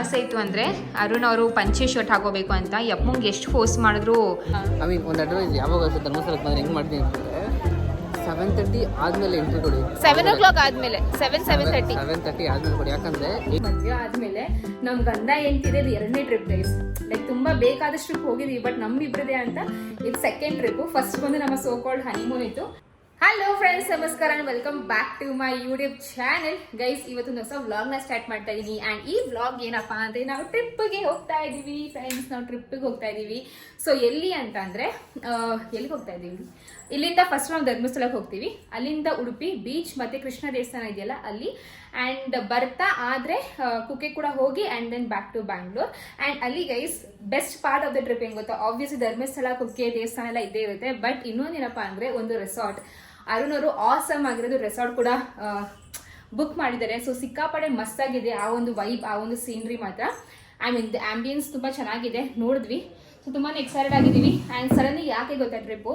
ಆಸೆ ಇತ್ತು ಅಂದರೆ ಅರುಣ್ ಅವರು ಪಂಚೆ ಶರ್ಟ್ ಹಾಕೋಬೇಕು ಅಂತ ಯಪ್ಪಂಗೆ ಎಷ್ಟು ಫೋರ್ಸ್ ಮಾಡಿದ್ರು? ಮೀನ್ ಒಂದು ಅಡ್ವೈಸ್ ಯಾವಾಗ ಧರ್ಮಸ್ಥಳಕ್ಕೆ ಬಂದ್ರೆ ಹೆಂಗೆ ಮಾಡ್ತೀನಿ ಅಂತಂದರೆ ಸೆವೆನ್ ತರ್ಟಿ ಆದಮೇಲೆ ಎಂಟ್ರಿ ಕೊಡಿ. ಸೆವೆನ್ ಓ ಕ್ಲಾಕ್ ಆದ್ಮೇಲೆ. Seven seven thirty seven thirty ಆದಮೇಲೆ ಕೊಡಿ. ಯಾಕಂದರೆ ಮದುವೆ ಆದ್ಮೇಲೆ ನಮ್ ಗಂಧ ಎಂಟಿದೆ ಎರಡನೇ ಟ್ರಿಪ್ ಗೈಸ್ ಲೈಕ್ ತುಂಬಾ ಬೇಕಾದಷ್ಟು ಟ್ರಿಪ್ ಹೋಗಿದೀವಿ ಬಟ್ ನಮ್ಮಿಬ್ರದೇ ಅಂತ ಇದು ಸೆಕೆಂಡ್ ಟ್ರಿಪ್ ಫಸ್ಟ್ ಬಂದು ನಮ್ಮ ಸೋ ಕಾಲ್ಡ್ ಹನಿಮೂನ್ ಇತ್ತು. ಹಲೋ ಫ್ರೆಂಡ್ಸ್ ನಮಸ್ಕಾರ welcome back to my YouTube channel guys ಇವತ್ತು ಹೊಸ ವ್ಲಾಗ್ನ ಸ್ಟಾರ್ಟ್ ಮಾಡ್ತಾ ಇದೀನಿ. ಅಂಡ್ ಈ ವ್ಲಾಗ್ ಏನಪ್ಪಾ ಅಂದ್ರೆ ನಾವು ಟ್ರಿಪ್ಗೆ ಹೋಗ್ತಾ ಇದೀವಿ ಫ್ರೆಂಡ್ಸ್ ನಾವು ಟ್ರಿಪ್ಪಿಗೆ ಹೋಗ್ತಾ ಇದೀವಿ. ಸೊ ಎಲ್ಲಿ ಅಂತ ಅಂದ್ರೆ ಎಲ್ಲಿಗೆ ಹೋಗ್ತಾ ಇದೀವಿ? ಇಲ್ಲಿಂದ ಫಸ್ಟ್ ನಾವು ಧರ್ಮಸ್ಥಳಕ್ಕೆ ಹೋಗ್ತೀವಿ. ಅಲ್ಲಿಂದ ಉಡುಪಿ ಬೀಚ್ ಮತ್ತೆ ಕೃಷ್ಣ ದೇವಸ್ಥಾನ ಇದೆಯಲ್ಲ, ಅಲ್ಲಿ ಅಂಡ್ ಬರ್ತಾ ಆದರೆ ಕುಕ್ಕೆ ಕೂಡ ಹೋಗಿ and then back to Bangalore and ಅಲ್ಲಿ guys best part of the trip ಹೆಂಗ್ ಗೊತ್ತಾ? ಆಬ್ವಿಯಸ್ಲಿ ಧರ್ಮಸ್ಥಳ, ಕುಕ್ಕೆ ದೇವಸ್ಥಾನ ಎಲ್ಲ ಇದ್ದೇ ಇರುತ್ತೆ. ಬಟ್ ಇನ್ನೊಂದೇನಪ್ಪ ಅಂದರೆ ಒಂದು ರೆಸಾರ್ಟ್ ಅರುಣ್ ಅವರು ಆಸಮ್ ಆಗಿರೋದು ರೆಸಾರ್ಟ್ ಕೂಡ ಬುಕ್ ಮಾಡಿದ್ದಾರೆ. ಸೊ ಸಿಕ್ಕಾಪಡೆ ಮಸ್ತಾಗಿದೆ ಆ ಒಂದು ವೈಬ್ ಆ ಒಂದು ಸೀನ್ರಿ ಮಾತ್ರ. ಐ ಮೀನ್ ಆ್ಯಂಬಿಯನ್ಸ್ ತುಂಬ ಚೆನ್ನಾಗಿದೆ. ನೋಡಿದ್ವಿ. ಸೊ ತುಂಬಾ ಎಕ್ಸೈಟೆಡ್ ಆಗಿದ್ದೀವಿ. ಆ್ಯಂಡ್ ಸಡನ್ಲಿ ಯಾಕೆ ಗೊತ್ತಾ ಟ್ರಿಪ್ಪು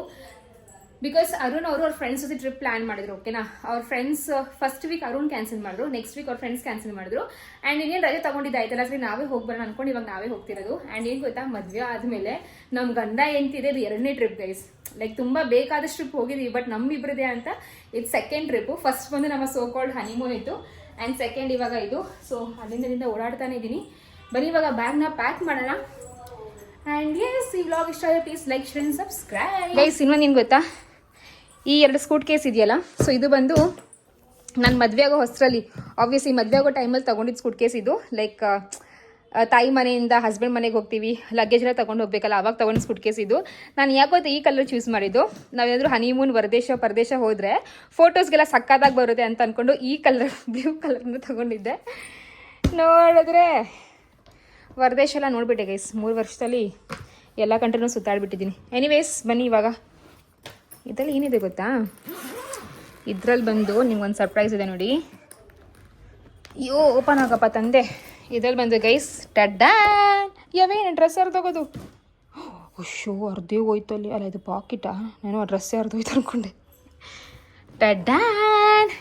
ಬಿಕಾಸ್ ಅರುಣ್ ಅವರು ಅವ್ರ ಫ್ರೆಂಡ್ಸ್ ಜೊತೆ ಟ್ರಿಪ್ ಪ್ಲಾನ್ ಮಾಡಿದ್ರು ಓಕೆನಾ ಅವ್ರ friends first week Arun cancel ಮಾಡಿದ್ರು ನೆಕ್ಸ್ಟ್ ವೀಕ್ ಅವ್ರ ಫ್ರೆಂಡ್ಸ್ ಕ್ಯಾನ್ಸಲ್ ಮಾಡಿದ್ರು. ಆ್ಯಂಡ್ ಇನ್ನೇನು ರಜೆ ತಗೊಂಡಿದ್ದಾಯ್ತಲ್ಲ ಸರಿ ನಾವೇ ಹೋಗ್ಬರೋಣ ಅನ್ಕೊಂಡು ಇವಾಗ ನಾವೇ ಹೋಗ್ತಿರೋದು. ಆ್ಯಂಡ್ ಏನು ಗೊತ್ತಾ, ಮದುವೆ ಆದಮೇಲೆ ನಮ್ಮ ಗಂಡ ಇದು ಎರಡನೇ ಟ್ರಿಪ್ ಗೈಸ್ ಲೈಕ್ ತುಂಬ ಬೇಕಾದಷ್ಟು ಟ್ರಿಪ್ ಹೋಗಿದ್ವಿ ಬಟ್ ನಮ್ಮಿಬ್ರದೇ ಅಂತ ಇದು ಸೆಕೆಂಡ್ ಟ್ರಿಪ್ ಫಸ್ಟ್ ಬಂದು ನಮ್ಮ ಸೋ ಕಾಲ್ಡ್ ಹನಿಮೂನ್ ಇತ್ತು ಆ್ಯಂಡ್ ಸೆಕೆಂಡ್ ಇವಾಗ ಇದು. ಸೊ ಅಲ್ಲಿಂದ ಓಡಾಡ್ತಾನೆ ಇದ್ದೀನಿ ಬನ್ನಿ, ಇವಾಗ ಬ್ಯಾಗ್ನ ಪ್ಯಾಕ್ ಮಾಡೋಣ. ಆ್ಯಂಡ್ ಎಸ್ ಈ ವ್ಲಾಗ್ ಇಷ್ಟ ಆದರೆ please like share subscribe guys ಇನ್ನೊಂದು ನಿಮ್ಗೆ ಗೊತ್ತಾ? ಈ ಎರಡು ಸ್ಕೂಟ್ ಕೇಸ್ ಇದೆಯಲ್ಲ? ಸೊ ಇದು ಬಂದು ನಾನು ಮದುವೆ ಆಗೋ ಹೊಸರಲ್ಲಿ. ಆಬ್ವಿಯಸ್ಲಿ ಮದುವೆ ಆಗೋ ಟೈಮಲ್ಲಿ ತೊಗೊಂಡಿದ್ದು ಸ್ಕೂಟ್ ಕೇಸ್ ಇದು. ಲೈಕ್ ತಾಯಿ ಮನೆಯಿಂದ ಹಸ್ಬೆಂಡ್ ಮನೆಗೆ ಹೋಗ್ತೀವಿ ಲಗೇಜ್ ಎಲ್ಲ ತೊಗೊಂಡು ಹೋಗ್ಬೇಕಲ್ಲ, ಅವಾಗ ತೊಗೊಂಡು ಸ್ಕೂಟ್ ಕೇಸ್ ಇದು. ನಾನು ಯಾಕೋ ಈ ಕಲರ್ ಚೂಸ್ ಮಾಡಿದ್ದು? ನಾವೇನಾದರೂ ಹನಿಮೂನ್ ಹೊರದೇಶ ಪರದೇಶ ಹೋದರೆ ಫೋಟೋಸ್ಗೆಲ್ಲ ಸಕ್ಕತ್ತಾಗಿ ಬರುತ್ತೆ ಅಂತ ಅಂದ್ಕೊಂಡು ಈ ಕಲರ್ ಬ್ಲೂ ಕಲರ್ನ ತೊಗೊಂಡಿದ್ದೆ. ನೋಡಿದ್ರೆ ಹೊರದೇಶ ಎಲ್ಲ ನೋಡಿಬಿಟ್ಟೆ ಗೈಸ್ ಮೂರು ವರ್ಷದಲ್ಲಿ ಎಲ್ಲ ಕಂಟ್ರಿನೂ ಸುತ್ತಾಡ್ಬಿಟ್ಟಿದ್ದೀನಿ. ಎನಿವೇಸ್ ಬನ್ನಿ ಇವಾಗ. ಇದರಲ್ಲಿ ಏನಿದೆ ಗೊತ್ತಾ? ಇದ್ರಲ್ಲಿ ಬಂದು ನಿಮ್ಗೊಂದು ಸರ್ಪ್ರೈಸ್ ಇದೆ ನೋಡಿ. ಅಯ್ಯೋ ಓಪನ್ ಆಗಪ್ಪ ತಂದೆ. ಇದ್ರಲ್ಲಿ ಬಂದು ಗೈಸ್ ಟಡ್ಡಾನ್ ಯಾವೇನು ಡ್ರೆಸ್ ತಗೋದು? ಅಯ್ಯೋ, ಅರ್ಧೇ ಹೋಯ್ತಲ್ಲಿ ಅಲ್ಲ. ಇದು ಪಾಕಿಟಾ ನಾನು ಆ ಡ್ರೆಸ್ಸೇ ಹೋಯ್ತು ಅನ್ಕೊಂಡೆ. ಟಡ್ಡಾನ್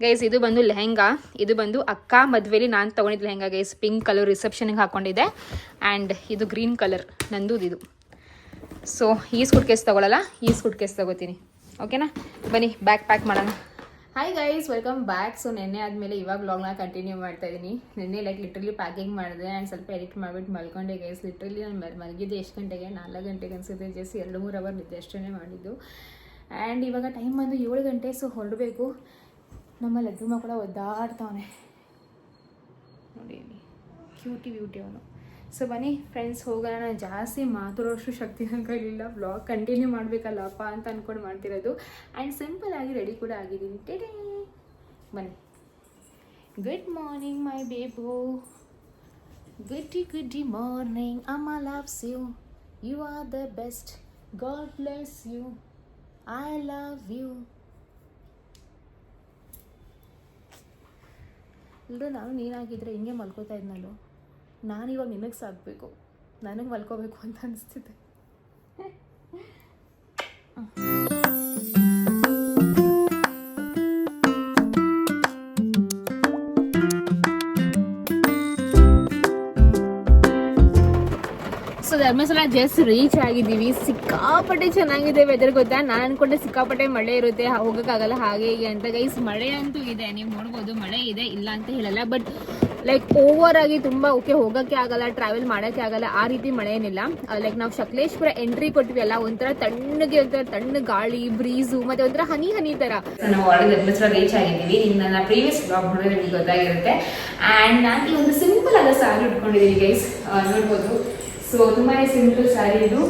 ಗೈಸ್ ಇದು ಬಂದು ಲೆಹೆಂಗಾ. ಇದು ಬಂದು ಅಕ್ಕ ಮದುವೆಲಿ ನಾನು ತೊಗೊಂಡಿದ್ದು ಲೆಹೆಂಗಾ ಗೈಸ್ ಪಿಂಕ್ ಕಲರ್ ರಿಸೆಪ್ಷನ್ಗೆ ಹಾಕೊಂಡಿದ್ದೆ. ಆ್ಯಂಡ್ ಇದು ಗ್ರೀನ್ ಕಲರ್ ನಂದು ಇದು ಸೊ ಈ ಸ್ಕೂಟ್ ಕೇಸ್ ತೊಗೊಳ್ಳಲ್ಲ ಈ ಸ್ಕೂಟ್ ಕೇಸ್ ತೊಗೋತೀನಿ. ಓಕೆನಾ ಬನ್ನಿ ಬ್ಯಾಗ್ ಪ್ಯಾಕ್ ಮಾಡೋಣ. Hi guys welcome back so ನೆನ್ನೆ ಆದಮೇಲೆ ಇವಾಗ ವ್ಲಾಗ್ನ ಕಂಟಿನ್ಯೂ ಮಾಡ್ತಾ ಇದ್ದೀನಿ ನೆನ್ನೆ ಲೈಕ್ ಲಿಟ್ರಲಿ ಪ್ಯಾಕಿಂಗ್ ಮಾಡಿದೆ ಆ್ಯಂಡ್ ಸ್ವಲ್ಪ ಎಡಿಟ್ ಮಾಡಿಬಿಟ್ಟು ಮಲ್ಕೊಂಡೆ ಗೈಸ್ ಲಿಟ್ರಲಿ ನಾನು ಮಲ್- ಮಲಗಿದ್ದೆ ಎಷ್ಟು ಗಂಟೆಗೆ? ನಾಲ್ಕು ಗಂಟೆಗೆ ಅನಿಸುತ್ತೆ. ಜಸ್ಟ್ ಎರಡು ಮೂರು ಅವರ್ ನಿದ್ದೆ ಅಷ್ಟೇ ಮಾಡಿದ್ದು. ಆ್ಯಂಡ್ ಇವಾಗ ಟೈಮ್ ಬಂದು ಏಳು ಗಂಟೆ ಸೊ ಹೊರಡಬೇಕು. ನಮ್ಮ ಲಡ್ಡು ಕೂಡ ಒದ್ದಾಡ್ತಾವನೆ. ನೋಡಿ ಕ್ಯೂಟಿ ಬ್ಯೂಟಿ ಅವನು. ಸೊ ಬನ್ನಿ ಫ್ರೆಂಡ್ಸ್ ಹೋಗೋಣ. ನಾನು ಜಾಸ್ತಿ ಮಾತಾಡೋಷ್ಟು ಶಕ್ತಿ ನನ್ನ ವ್ಲಾಗ್ ಕಂಟಿನ್ಯೂ ಮಾಡಬೇಕಲ್ಲಪ್ಪ ಅಂತ ಅಂದ್ಕೊಂಡು ಮಾಡ್ತಿರೋದು. ಆ್ಯಂಡ್ ಸಿಂಪಲ್ ಆಗಿ ರೆಡಿ ಕೂಡ ಆಗಿದ್ದೀನಿ. ಟೆಡಿ! ಬನ್ನಿ. ಗುಡ್ ಮಾರ್ನಿಂಗ್ ಮೈ ಬೇಬು ಗುಡ್ಡಿ ಗುಡ್ಡಿ ಮಾರ್ನಿಂಗ್ ಅಮ್ಮ loves you you are the best god bless you I love you ಇಲ್ಲರೂ ನಾನು ನೀನಾಗಿದ್ದರೆ ಹಿಂಗೆ ಮಲ್ಕೋತಾ ಇದ್ನಲ್ಲೋ. ನಾನು ಇವಾಗ ನಿನಗೆ ಸಾಕಬೇಕು. ನನಗೆ ಮಲ್ಕೋಬೇಕು ಅಂತ ಅನಿಸ್ತಿದೆ. ಸೊ ಧರ್ಮಸ್ಥಳ ಜಸ್ಟ್ ರೀಚ್ ಆಗಿದ್ದೀವಿ. ಸಿಕ್ಕಾಪಟ್ಟೆ ಚೆನ್ನಾಗಿದೆ ವೆದರ್ ಗೊತ್ತಾ? ನಾನು ಅನ್ಕೊಂಡೆ ಸಿಕ್ಕಾಪಟ್ಟೆ ಮಳೆ ಇರುತ್ತೆ. ಹೋಗೋಕ್ಕಾಗಲ್ಲ ಹಾಗೆ ಹೀಗೆ ಅಂತ. ಗೈಸ್ ಮಳೆ ಅಂತೂ ಇದೆ. ನೀವು ನೋಡ್ಬೋದು ಮಳೆ ಇದೆ, ಇಲ್ಲ ಅಂತ ಹೇಳಲ್ಲ. ಬಟ್ ಲೈಕ್ ಓವರ್ ಆಗಿ ತುಂಬಾ ಓಕೆ ಹೋಗಕ್ಕೆ ಆಗಲ್ಲ ಟ್ರಾವೆಲ್ ಮಾಡಕ್ಕೆ ಆಗಲ್ಲ ಆ ರೀತಿ ಮಳೆ ಏನಿಲ್ಲ. ಲೈಕ್ ನಾವು ಸಕಲೇಶ್ಪುರ ಎಂಟ್ರಿ ಕೊಟ್ವಿ ಅಲ್ಲ ಒಂಥರ ತಣ್ಣಗೆ ಒಂಥರ ತಣ್ಣ ಗಾಳಿ ಬ್ರೀಸು ಮತ್ತೆ ಒಂಥರ ಹನಿ ಹನಿ ತರ. ರೀಚ್ ಆಗಿದ್ದೀವಿ ನಿನ್ನ ನನ್ನ ಪ್ರೀವಿಯಸ್ ಬ್ಲಾಗ್ ನೋಡಿದ್ರೆ ನಿಮಗೆ ಗೊತ್ತಾಗಿರುತ್ತೆ. ಆ್ಯಂಡ್ ನಾನು ಒಂದು ಸಿಂಪಲ್ ಆದ ಸಾರಿ ಉಟ್ಕೊಂಡಿದ್ದೀನಿ ಗೈಸ್ ನೋಡ್ಬೋದು. ಸೊ ತುಂಬಾ ಸಿಂಪಲ್ ಸಾರಿ ಇದು.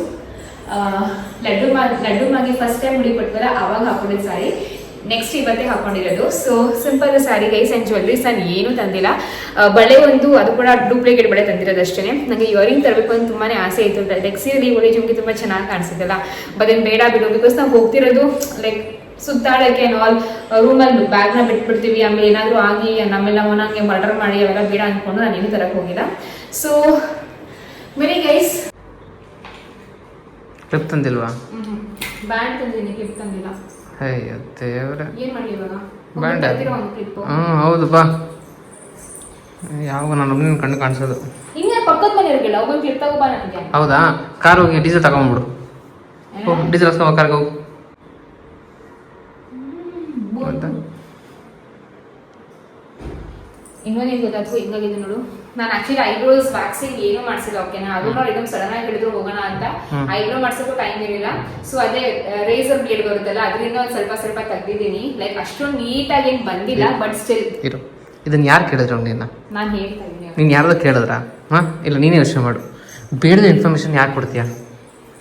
ಆ, ಲಡ್ಡು ಲಡ್ಡು ಮಾಗಿ ಫಸ್ಟ್ ಟೈಮ್ ಮುಡಿ ಕೊಟ್ವಲ್ಲ ಅವಾಗ ಹಾಕೊಂಡಿದ್ದ ಸ್ಯಾರಿ ನೆಕ್ಸ್ಟ್ ಇವತ್ತೇ ಹಾಕೊಂಡಿರೋದು. So simple sari guys and jewelleries ನಾನು ಏನೂ ತಂದಿಲ್ಲ. ಬಳೆ ಒಂದು ಅದು ಕೂಡ ಡೂಪ್ಲಿಕೇಟ್ ಬಳೆ ತಂದಿರೋದು ಅಷ್ಟೇ ನನಗೆ ಇಯರಿಂಗ್ ತರಬೇಕು ಅಂತ ತುಂಬಾನೇ ಆಸೆ ಇತ್ತು ಲೈಕ್ ಸೀರೆ ಒಳ್ಳೆ ಜುಮ್ಗೆ ತುಂಬ ಚೆನ್ನಾಗಿ ಕಾಣಿಸುತ್ತಲ್ಲ. ಬಟ್ ಏನು ಬೇಡ ಬಿಡು ಬಿಕಾಸ್ ನಾವು ಹೋಗ್ತಿರೋದು ಲೈಕ್ ಸುತ್ತಾಡಕ್ಕೆ ಆಲ್ ರೂಮಲ್ಲಿ ಬ್ಯಾಗ್ನ ಬಿಟ್ಬಿಡ್ತೀವಿ. ಆಮೇಲೆ ಏನಾದರೂ ಆಗಿ ನಮ್ಮೆಲ್ಲ ಅವನಂಗೆ ಮರ್ಡರ್ ಮಾಡಿ ಅವೆಲ್ಲ ಬೇಡ ಅಂದ್ಕೊಂಡು ನಾನು ಏನು ತರಕ್ಕೆ ಹೋಗಿಲ್ಲ. ಸೊ ಮೆನಿ ಗೈಸ್ ಕ್ಲಿಪ್ ತಂದಿಲ್ವಾ? ಬ್ಯಾಂಡ್ ಕ್ಲಿಪ್ ತಂದಿಲ್ಲ. ಅಯ್ಯೋ ದೇವ್ರೆ. ಬೇಡ. ಹ್ಞೂ ಹೌದು ಬಾ. ಯಾವಾಗ ನಾನು ಒಬ್ಬನ ಕಣ್ಣು ಕಾಣಿಸೋದು. ಹೌದಾ? ಕಾರ್ ಹೋಗಿ ಡೀಸೆಲ್ ತಗೊಂಬಿಡು ಹೋಗಿ ಡೀಸೆಲ್ ಹಾಸ್ಕೊ ಕಾರ್ಗೆ ಹೋಗು. ಇನ್ನೊಂದೇನು ಗೊತ್ತಾಯ್ತು? ಹಿಂಗಾಗಿದೆ ನೋಡು. ನಾನು ಆಕ್ಚುಲಿ ಐಬ್ರೋಸ್ ವ್ಯಾಕ್ಸಿಂಗ್ ಏನು ಮಾಡಿಸಿಲ್ಲ ಓಕೆನಾ ಅದು ನೋಡಿ ಇದೊಂದು ಸಡನ್ ಆಗಿ ಹಿಡಿದ್ರು ಹೋಗೋಣ ಅಂತ. ಐಬ್ರೋ ಮಾಡ್ಸೋಕ್ಕೂ ಟೈಮ್ ಇರಲಿಲ್ಲ. ಸೊ ಅದೇ ರೇಸರ್ ಬ್ಲೇಡ್ ಬರುತ್ತಲ್ಲ ಅದರಿಂದ ಒಂದು ಸ್ವಲ್ಪ ಸ್ವಲ್ಪ ತೆಗ್ದಿದ್ದೀನಿ. ಲೈಕ್ ಅಷ್ಟೊಂದು ನೀಟಾಗಿ ಏನು ಬಂದಿಲ್ಲ ಬಟ್ ಸ್ಟಿಲ್ ಇರು. ಇದನ್ನ ಯಾರು ಕೇಳಿದ್ರು ನಿನ್ನ ನಾನು ಹೇಳ್ತಾ ಇದ್ದೀನಿ. ನೀನು ಯಾರ್ದು ಕೇಳಿದ್ರಾ? ಹಾಂ? ಇಲ್ಲ ನೀನೇ ಯೋಚನೆ ಮಾಡು. ಬೇಡದ ಇನ್ಫಾರ್ಮೇಶನ್ ಯಾಕೆ ಕೊಡ್ತೀಯ?